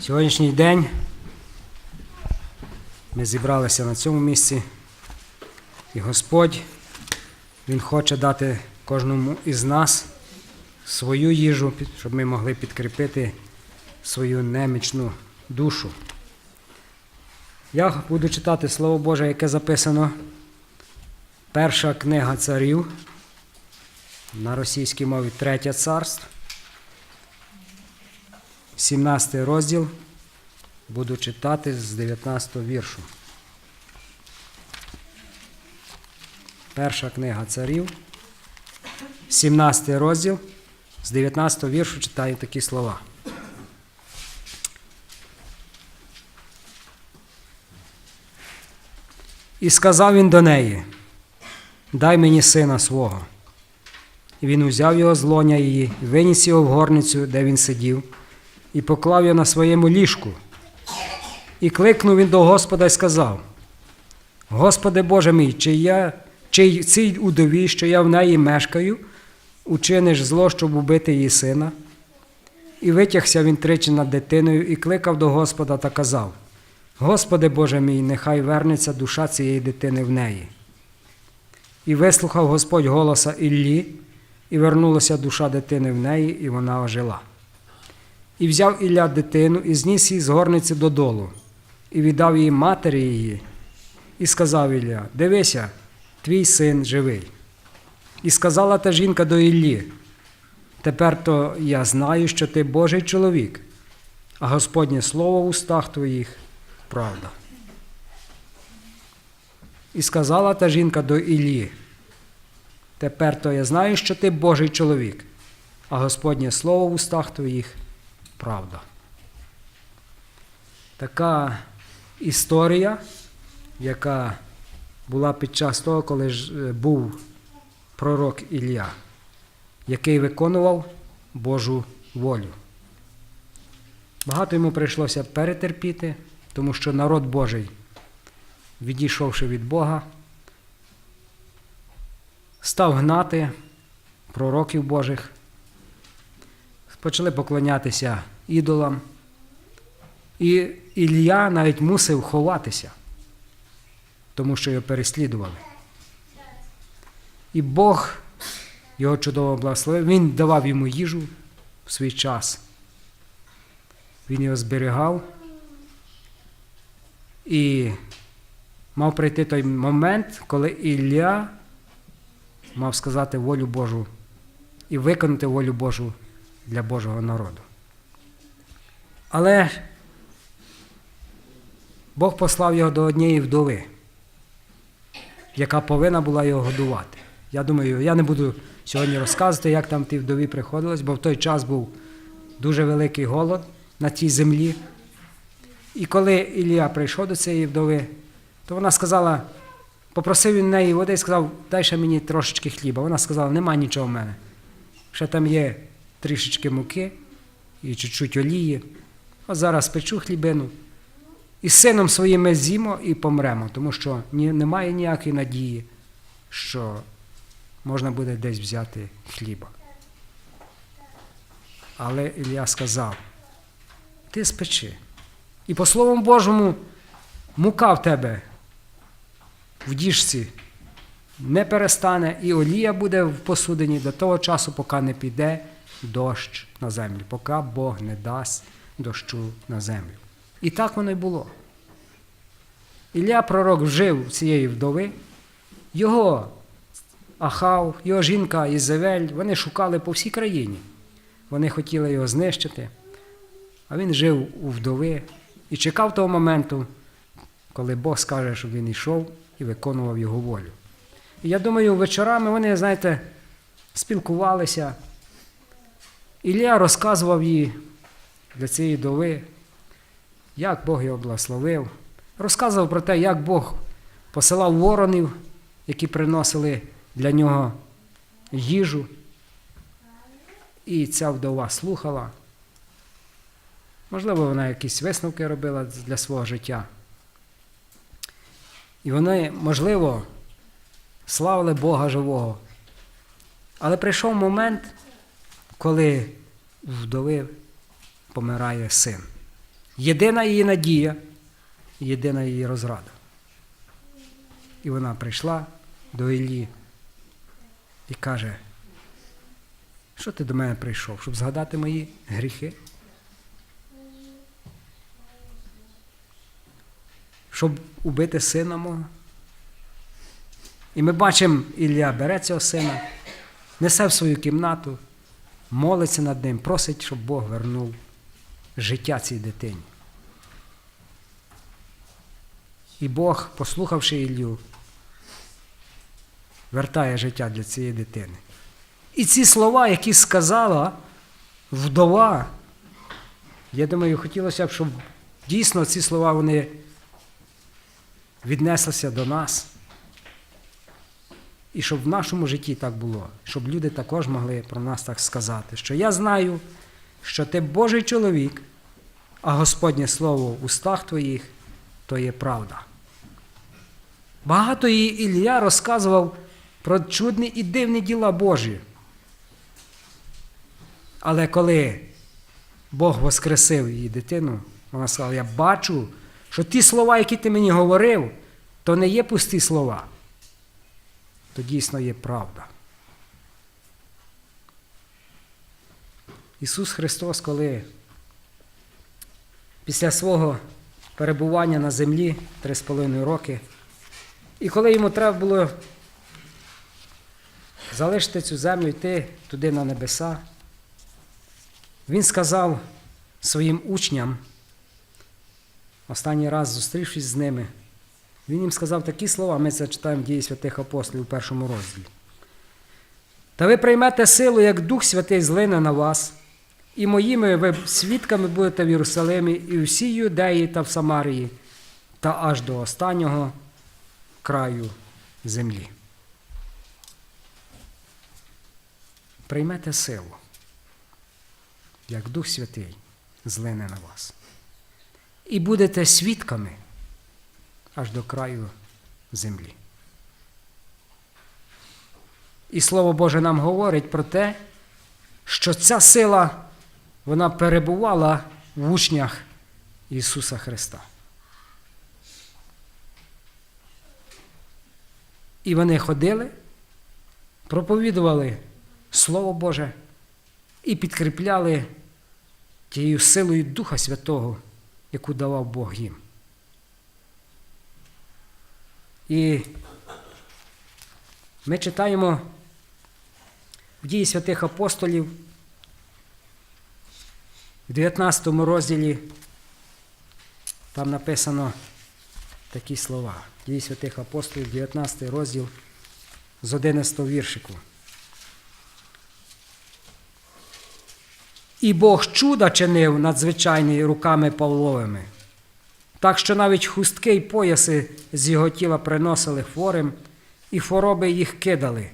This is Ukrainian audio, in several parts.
Сьогоднішній день ми зібралися на цьому місці, і Господь Він хоче дати кожному із нас свою їжу, щоб ми могли підкріпити свою немічну душу. Я буду читати Слово Боже, яке записано. Перша книга царів на російській мові Третє царство. 17 розділ буду читати з 19 віршу. Перша книга царів, 17 розділ, з 19 віршу читаю такі слова. І сказав він до неї: Дай мені сина свого. І він узяв його з лоня її, виніс його в горницю, де він сидів, і поклав його на своєму ліжку. І кликнув він до Господа і сказав: Господи Боже мій, чи я, чи цій удові, що я в неї мешкаю, учиниш зло, щоб убити її сина? І витягся він тричі над дитиною і кликав до Господа та казав: Господи Боже мій, нехай вернеться душа цієї дитини в неї. І вислухав Господь голоса Іллі, і вернулася душа дитини в неї, і вона ожила. І взяв Ілля дитину, і зніс її з горниці додолу, і віддав її матері її, і сказав Ілля: Дивися, твій син живий. І сказала та жінка до Іллі: Тепер то я знаю, що ти Божий чоловік, а Господнє слово в устах твоїх правда. І сказала та жінка до Іллі: Тепер то я знаю, що ти Божий чоловік, а Господнє слово в устах твоїх правда. Така історія, яка була під час того, коли ж е, був пророк Ілля, який виконував Божу волю. Багато йому прийшлося перетерпіти, тому що народ Божий, відійшовши від Бога, став гнати пророків Божих, почали поклонятися ідолам. І Ілля навіть мусив ховатися, тому що його переслідували. І Бог його чудово благословив, Він давав йому їжу в свій час. Він його зберігав. І мав прийти той момент, коли Ілля мав сказати волю Божу і виконати волю Божу для Божого народу. Але Бог послав його до однієї вдови, яка повинна була його годувати. Я думаю, я не буду сьогодні розказувати, як там тій вдові приходилось, бо в той час був дуже великий голод на тій землі. І коли Ілля прийшов до цієї вдови, то вона сказала, попросив він неї води і сказав, дай ще мені трошечки хліба. Вона сказала, нема нічого в мене. Ще там є трішечки муки і чуть-чуть олії. А зараз печу хлібину. І з сином своїм ми з'їмо і помремо, тому що немає ніякої надії, що можна буде десь взяти хліба. Але Ілля сказав: ти спечи. І по Словам Божому, мука в тебе в діжці не перестане, і олія буде в посудині до того часу, поки не піде дощ на землю, поки Бог не дасть дощу на землю. І так воно й було. Ілля пророк жив цієї вдови, його Ахав, його жінка Ізавель, вони шукали по всій країні. Вони хотіли його знищити, а він жив у вдови і чекав того моменту, коли Бог скаже, щоб він йшов і виконував його волю. І я думаю, вечорами вони, знаєте, спілкувалися. Ілля розказував їй для цієї дови, як Бог його благословив. Розказував про те, як Бог посилав воронів, які приносили для нього їжу. І ця вдова слухала. Можливо, вона якісь висновки робила для свого життя. І вони, можливо, славили Бога живого. Але прийшов момент, коли у вдови помирає син. єдина її надія, єдина її розрада. І вона прийшла до Іллі і каже, що ти до мене прийшов, щоб згадати мої гріхи? Щоб убити сина мого? І ми бачимо, Ілля бере цього сина, несе в свою кімнату, молиться над ним, просить, щоб Бог вернув життя цій дитині. І Бог, послухавши Іллю, вертає життя для цієї дитини. І ці слова, які сказала вдова, я думаю, хотілося б, щоб дійсно ці слова вони віднеслися до нас. І щоб в нашому житті так було, щоб люди також могли про нас так сказати, що я знаю, що ти Божий чоловік, а Господнє Слово в устах твоїх то є правда. Багато її Ілля розказував про чудні і дивні діла Божі. Але коли Бог воскресив її дитину, вона сказала: Я бачу, що ті слова, які ти мені говорив, то не є пусті слова, то дійсно є правда. Ісус Христос, коли після свого перебування на землі три з половиною роки, і коли йому треба було залишити цю землю, йти туди на небеса, він сказав своїм учням, останній раз зустрівшись з ними, він їм сказав такі слова, ми це читаємо в дії святих апостолів у першому розділі. Та ви приймете силу, як Дух Святий злине на вас, і моїми ви свідками будете в Єрусалимі і в Юдеї та в Самарії, та аж до останнього краю землі. Приймете силу, як Дух Святий злине на вас. І будете свідками аж до краю землі. І Слово Боже нам говорить про те, що ця сила вона перебувала в учнях Ісуса Христа. І вони ходили, проповідували Слово Боже і підкріпляли тією силою Духа Святого, яку давав Бог їм. І ми читаємо в дії святих апостолів в 19 розділі там написано такі слова. Дії святих апостолів, 19 розділ з 11 віршику. І Бог чуда чинив надзвичайні руками Павловими, так що навіть хустки й пояси з його тіла приносили хворим, і хвороби їх кидали,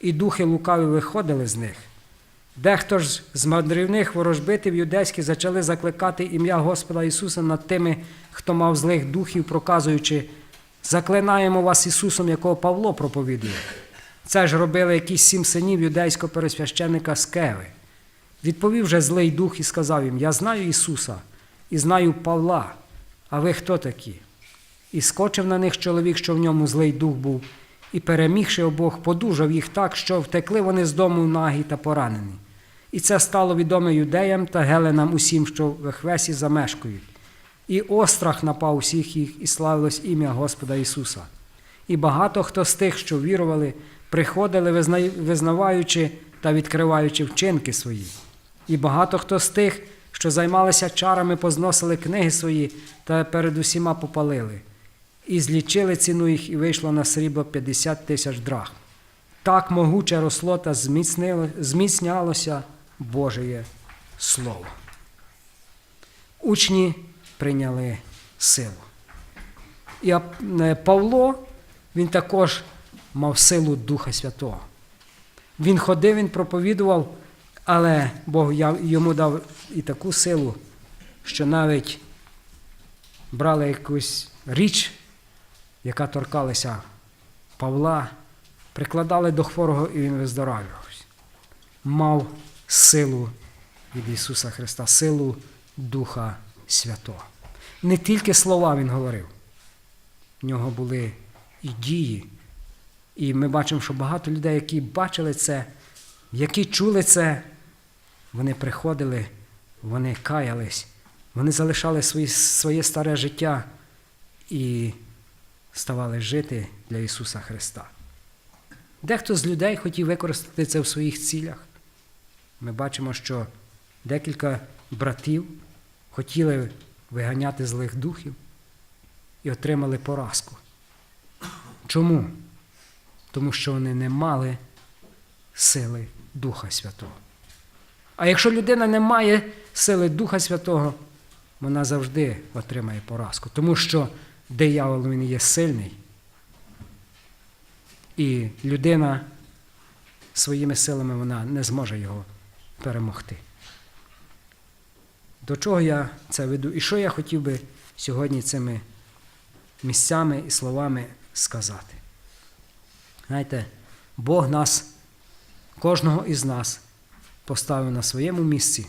і духи лукаві виходили з них. Дехто ж з мандрівних ворожбитів юдейських почали закликати ім'я Господа Ісуса над тими, хто мав злих духів, проказуючи, заклинаємо вас Ісусом, якого Павло проповідує. Це ж робили якісь сім синів юдейського пересвященника Скеви. Відповів же злий дух і сказав їм: Я знаю Ісуса і знаю Павла, а ви хто такі? І скочив на них чоловік, що в ньому злий дух був, і, перемігши обох, подужав їх так, що втекли вони з дому нагі та поранені. І це стало відоме юдеям та геленам усім, що в Ехвесі замешкають. І острах напав усіх їх, і славилось ім'я Господа Ісуса. І багато хто з тих, що вірували, приходили, визна- визнаваючи та відкриваючи вчинки свої. І багато хто з тих, що займалися чарами, позносили книги свої та перед усіма попалили. І злічили ціну їх, і вийшло на срібло 50 тисяч драхм. Так могуче росло та зміцнялося Божеє Слово. Учні прийняли силу. І Павло, він також мав силу Духа Святого. Він ходив, він проповідував, але Бог йому дав і таку силу, що навіть брали якусь річ, яка торкалася Павла, прикладали до хворого, і він виздоравлювався. Мав силу від Ісуса Христа, силу Духа Святого. Не тільки слова він говорив, в нього були і дії. І ми бачимо, що багато людей, які бачили це, які чули це, вони приходили, вони каялись, вони залишали свої, своє старе життя і ставали жити для Ісуса Христа. Дехто з людей хотів використати це в своїх цілях. Ми бачимо, що декілька братів хотіли виганяти злих духів і отримали поразку. Чому? Тому що вони не мали сили Духа Святого. А якщо людина не має сили Духа Святого, вона завжди отримає поразку. Тому що диявол він є сильний. І людина своїми силами вона не зможе його перемогти. До чого я це веду? І що я хотів би сьогодні цими місцями і словами сказати? Знаєте, Бог нас, кожного із нас, поставив на своєму місці,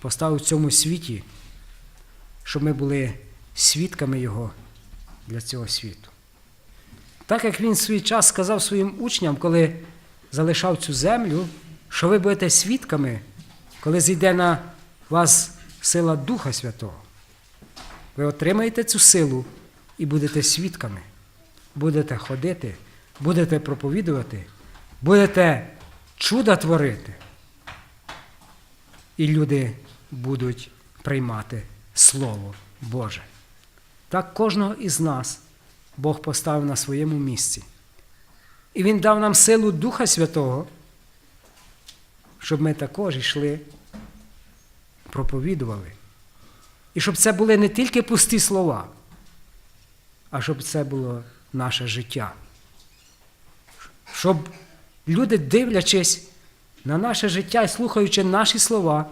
поставив в цьому світі, щоб ми були свідками Його для цього світу. Так як він в свій час сказав своїм учням, коли залишав цю землю, що ви будете свідками, коли зійде на вас сила Духа Святого. Ви отримаєте цю силу і будете свідками, будете ходити, будете проповідувати, будете чуда творити. І люди будуть приймати Слово Боже. Так кожного із нас Бог поставив на своєму місці. І Він дав нам силу Духа Святого, щоб ми також йшли, проповідували. І щоб це були не тільки пусті слова, а щоб це було наше життя. Щоб люди, дивлячись на наше життя і слухаючи наші слова,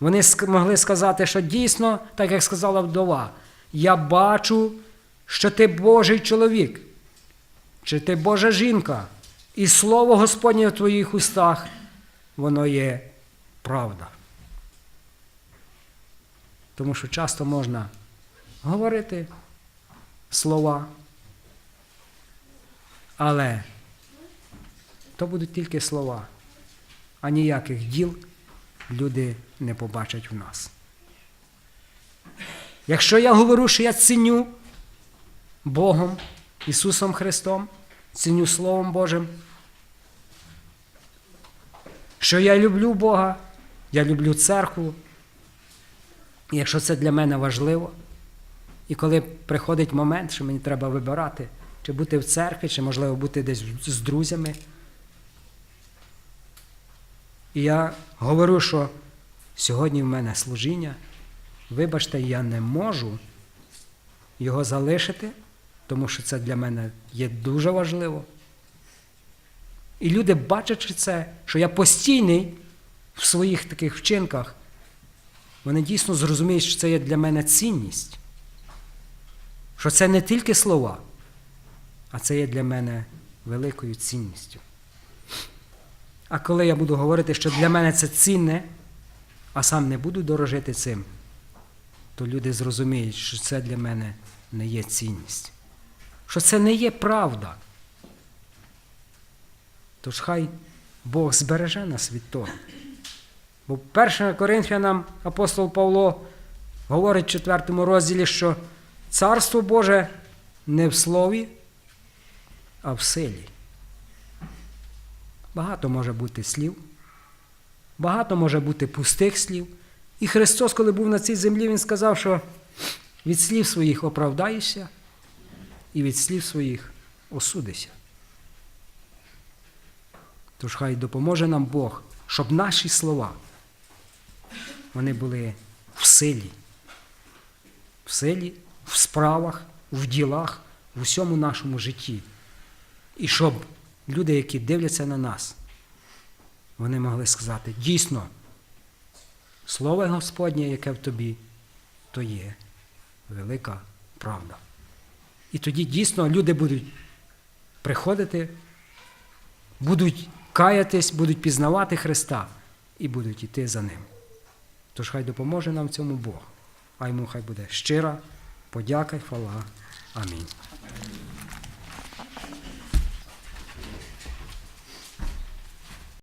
вони могли сказати, що дійсно, так як сказала вдова, я бачу, що ти Божий чоловік, чи ти Божа жінка, і слово Господнє в твоїх устах, воно є правда. Тому що часто можна говорити слова, але то будуть тільки слова, а ніяких діл люди не побачать в нас. Якщо я говорю, що я ціню Богом, Ісусом Христом, ціню Словом Божим, що я люблю Бога, я люблю церкву, якщо це для мене важливо, і коли приходить момент, що мені треба вибирати, чи бути в церкві, чи, можливо, бути десь з друзями, і я говорю, що сьогодні в мене служіння, вибачте, я не можу його залишити, тому що це для мене є дуже важливо. І люди, бачачи це, що я постійний в своїх таких вчинках, вони дійсно зрозуміють, що це є для мене цінність. Що це не тільки слова, а це є для мене великою цінністю. А коли я буду говорити, що для мене це цінне, а сам не буду дорожити цим, то люди зрозуміють, що це для мене не є цінність, що це не є правда. Тож хай Бог збереже нас від того. Бо 1 Коринфянам апостол Павло говорить в 4 розділі, що Царство Боже не в слові, а в силі. Багато може бути слів, багато може бути пустих слів. І Христос, коли був на цій землі, Він сказав, що від слів своїх оправдаєшся, і від слів своїх осудишся. Тож хай допоможе нам Бог, щоб наші слова вони були в силі, в силі, в справах, в ділах, в усьому нашому житті. І щоб люди, які дивляться на нас, вони могли сказати, дійсно, слово Господнє, яке в тобі, то є велика правда. І тоді дійсно люди будуть приходити, будуть каятись, будуть пізнавати Христа і будуть йти за Ним. Тож хай допоможе нам в цьому Бог. А йому хай буде щира подяка й хвала. Амінь.